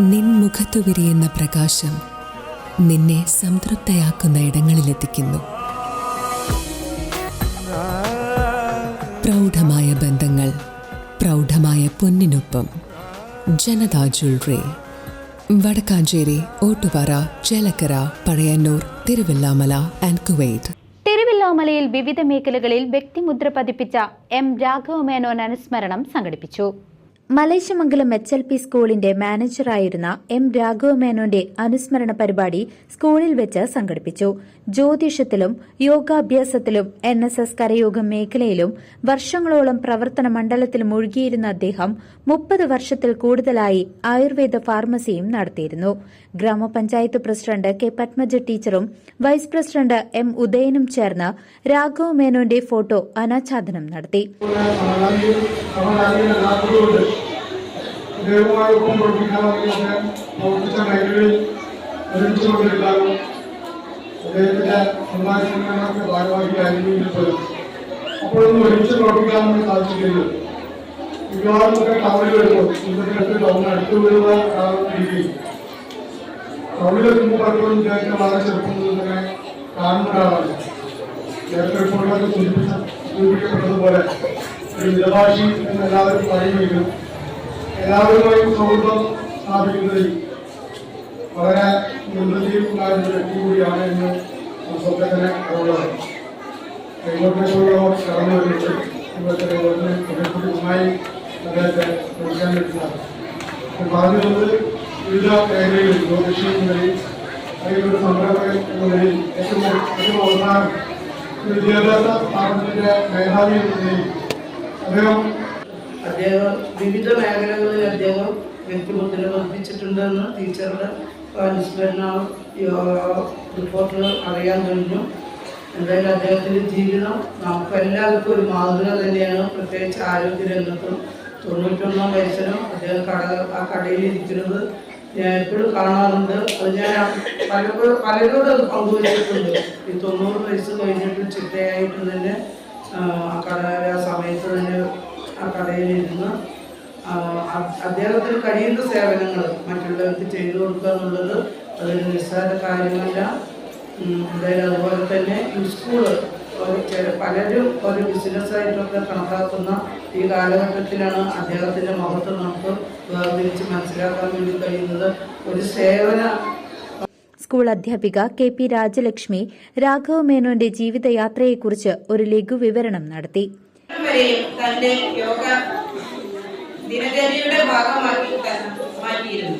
നിൻ മുഖത്തു വിരിയുന്ന പ്രകാശം നിന്നെ സംതൃപ്തയാക്കുന്ന ഇടങ്ങളിലെത്തിക്കുന്നു. പ്രൗഢമായ ബന്ധങ്ങൾ പ്രൗഢമായ പൊന്നിനൊപ്പം. Janatha Jewellery Vadakkanchery Ottupara Chelakkara Pazhayannur Thiruvilwamala and Kuwait. തിരുവില്ലാമലയിൽ വിവിധ മേഖലകളിൽ വ്യക്തിമുദ്ര പതിപ്പിച്ച എം രാഘവമേനോൻ അനുസ്മരണം സംഘടിപ്പിച്ചു. മലേശമംഗലം എച്ച് എൽ പി സ്കൂളിന്റെ മാനേജറായിരുന്ന എം രാഘവ മേനോന്റെ അനുസ്മരണ പരിപാടി സ്കൂളിൽ വെച്ച് സംഘടിപ്പിച്ചു. ജ്യോതിഷത്തിലും യോഗാഭ്യാസത്തിലും എൻ എസ് എസ് കരയോഗം മേഖലയിലും വർഷങ്ങളോളം പ്രവർത്തന മണ്ഡലത്തിൽ മുഴുകിയിരുന്ന അദ്ദേഹം മുപ്പത് വർഷത്തിൽ കൂടുതലായി ആയുർവേദ ഫാർമസിയും നടത്തിയിരുന്നു. ഗ്രാമപഞ്ചായത്ത് പ്രസിഡന്റ് കെ പത്മജ ടീച്ചറും വൈസ് പ്രസിഡന്റ് എം ഉദയനും ചേർന്ന് രാഘവ മേനോന്റെ ഫോട്ടോ അനാച്ഛാദനം നടത്തി. സമരാജികളല്ലാത്തതുകൊണ്ട് ദൈവമായി ഒപ്പം പ്രവർത്തിക്കാൻ വേണ്ടി അദ്ദേഹം പ്രവർത്തിച്ച മേഖലകളിൽ ഒരുമിച്ചുകൊണ്ടിരിക്കാനും അദ്ദേഹത്തിന്റെ സമ്മാനങ്ങൾക്ക് ഭാരവാഹിയായിരുന്നെങ്കിൽ പോലും അപ്പോഴൊന്നും ഒരുമിച്ച് പ്രവർത്തിക്കാൻ വേണ്ടി സാധിച്ചിട്ടില്ല. മിക്കവാറുമൊക്കെ ടൗണിൽ വരുമ്പോൾ ഇന്നത്തെ ടൗൺ അടുത്ത് വരുന്ന രീതിയിൽ ടൗണിലെത്തുമ്പോൾ പലപ്പോഴും ഇദ്ദേഹത്തിന് വളരെ ചെറുപ്പം മുതൽ തന്നെ കാണുന്ന ഒരാളാണ്. നേരത്തെ റിപ്പോർട്ടിലൊക്കെ സൂചിപ്പിച്ച സൂചിപ്പിക്കപ്പെട്ടതുപോലെ ഒരു മിതഭാഷി എന്ന് എല്ലാവരും പറയുമെങ്കിലും എല്ലാവരുമായും സൗഹൃദം സ്ഥാപിക്കുന്നതിൽ വളരെ മുൻപന്തിയിൽ ഒരു വ്യക്തി കൂടിയാണ് എന്ന് സ്വന്തം തന്നെ അറിവുള്ളത് കൈകോട്ടേക്കുള്ളവർ കടന്നു വരുന്നത് യോഗത്തിന് ഇതിനെക്കുറിച്ച് നന്നായി അദ്ദേഹത്തെ ശ്രമിക്കാൻ വേണ്ടി സാധിക്കും വിവിധ മേഖലകളിൽ ജ്യോതിഷി അല്ലെങ്കിൽ ഒരു സംരംഭകൻ എന്ന നിലയിൽ ഏറ്റവും ഏറ്റവും അവസാനം വിദ്യാഭ്യാസ സ്ഥാപനത്തിന്റെ മേധാവി അദ്ദേഹം അദ്ദേഹം വിവിധ മേഖലകളിൽ അദ്ദേഹം വ്യക്തിമുദ്ര പതിപ്പിച്ചിട്ടുണ്ടെന്ന് ടീച്ചറുടെ അനുസ്മരണ റിപ്പോർട്ടിൽ അറിയാൻ കഴിഞ്ഞു. എന്തായാലും അദ്ദേഹത്തിന്റെ ജീവിതം നമുക്ക് എല്ലാവർക്കും ഒരു മാതൃക തന്നെയാണ്. പ്രത്യേകിച്ച് ആരോഗ്യ രംഗത്തും തൊണ്ണൂറ്റൊന്നാം വയസ്സിലും അദ്ദേഹം കട ആ കടയിൽ ഇരിക്കുന്നത് ഞാൻ എപ്പോഴും കാണാറുണ്ട്. അത് ഞാൻ പലപ്പോഴും പലരോടും അത് പങ്കുവച്ചിട്ടുണ്ട്. ഈ തൊണ്ണൂറ് വയസ്സ് കഴിഞ്ഞിട്ട് ചിട്ടയായിട്ട് തന്നെ ആ കട സമയത്ത് തന്നെ ആ കടയിലിരുന്ന് ആ, അ- അദ്ദേഹത്തിന് കഴിയുന്ന സേവനങ്ങൾ മറ്റുള്ളവർക്ക് ചെയ്തു കൊടുക്കുക എന്നുള്ളത് അതൊരു നിസ്സാര കാര്യമല്ല. അതായത് എന്തായാലും അതുപോലെ തന്നെ ഈ സ്കൂൾ ഒരു പലരും ഒരു ബിസിനസ്സായിട്ടൊക്കെ കണക്കാക്കുന്ന ഈ കാലഘട്ടത്തിലാണ് അദ്ദേഹത്തിന്റെ മഹത്വം നമുക്ക് വേർതിരിച്ച് മനസ്സിലാക്കാൻ വേണ്ടി കഴിയുന്നത്. ഒരു സേവന സ്കൂൾ അധ്യാപിക കെ പി രാജലക്ഷ്മി രാഘവ മേനോന്റെ ജീവിതയാത്രയെക്കുറിച്ച് ഒരു ലഘു വിവരണം നടത്തി. തന്റെ യോഗ ദിനചര്യയുടെ ഭാഗമാക്കി മാറ്റിയിരുന്നു.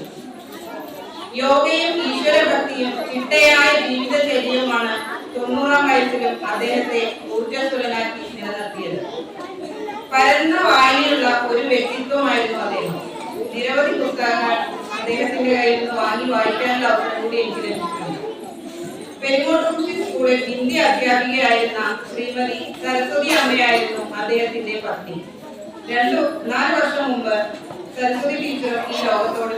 യോഗയും ഈശ്വരഭക്തിയും ചിട്ടയായ ജീവിതചര്യയുമാണ് തൊണ്ണൂറാം വയസ്സിലും അദ്ദേഹത്തെ ഊർജസ്വലനാക്കി നിലനിർത്തിയത്. പരന്ന വായനയുള്ള ഒരു വ്യക്തിത്വമായിരുന്നു അദ്ദേഹം. നിരവധി പുസ്തകങ്ങൾ അദ്ദേഹത്തിന്റെ കയ്യിൽ നിന്ന് വാങ്ങി വായിക്കാനുള്ള അവസരം കൂടി എനിക്ക് ലഭിച്ചിട്ടുണ്ട്. പെരുങ്ങോട്ടുകുട്ടി സ്കൂളിൽ ഹിന്ദി അധ്യാപികയായിരുന്ന ശ്രീമതി സരസ്വതി അമ്മയായിരുന്നു അദ്ദേഹത്തിന്റെ പത്നി. രണ്ടു നാല് വർഷം മുമ്പ് സരസ്വതി ടീച്ചർ ഈ ലോകത്തോട്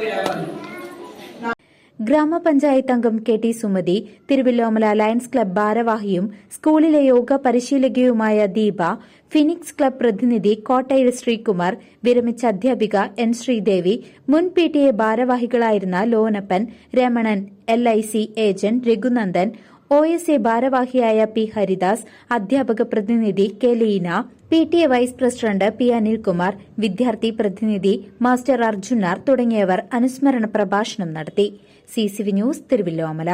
ഗ്രാമപഞ്ചായത്ത് അംഗം K T Sumathi Thiruvilwamala Lions Club ഭാരവാഹിയും സ്കൂളിലെ യോഗ പരിശീലകയുമായ ദീപ ഫിനിക്സ് ക്ലബ് പ്രതിനിധി കോട്ടയിൽ ശ്രീകുമാർ വിരമിച്ച അധ്യാപിക എൻ ശ്രീദേവി മുൻ P T A ഭാരവാഹികളായിരുന്ന Lonappan Ramanan L I C agent Raghunandan O S A ഭാരവാഹിയായ P Haridas അധ്യാപക പ്രതിനിധി K Leena P T A vice president P Anilkumar വിദ്യാർത്ഥി പ്രതിനിധി മാസ്റ്റർ അർജുനാർ തുടങ്ങിയവർ അനുസ്മരണ പ്രഭാഷണം നടത്തി. C C V news Thiruvilwamala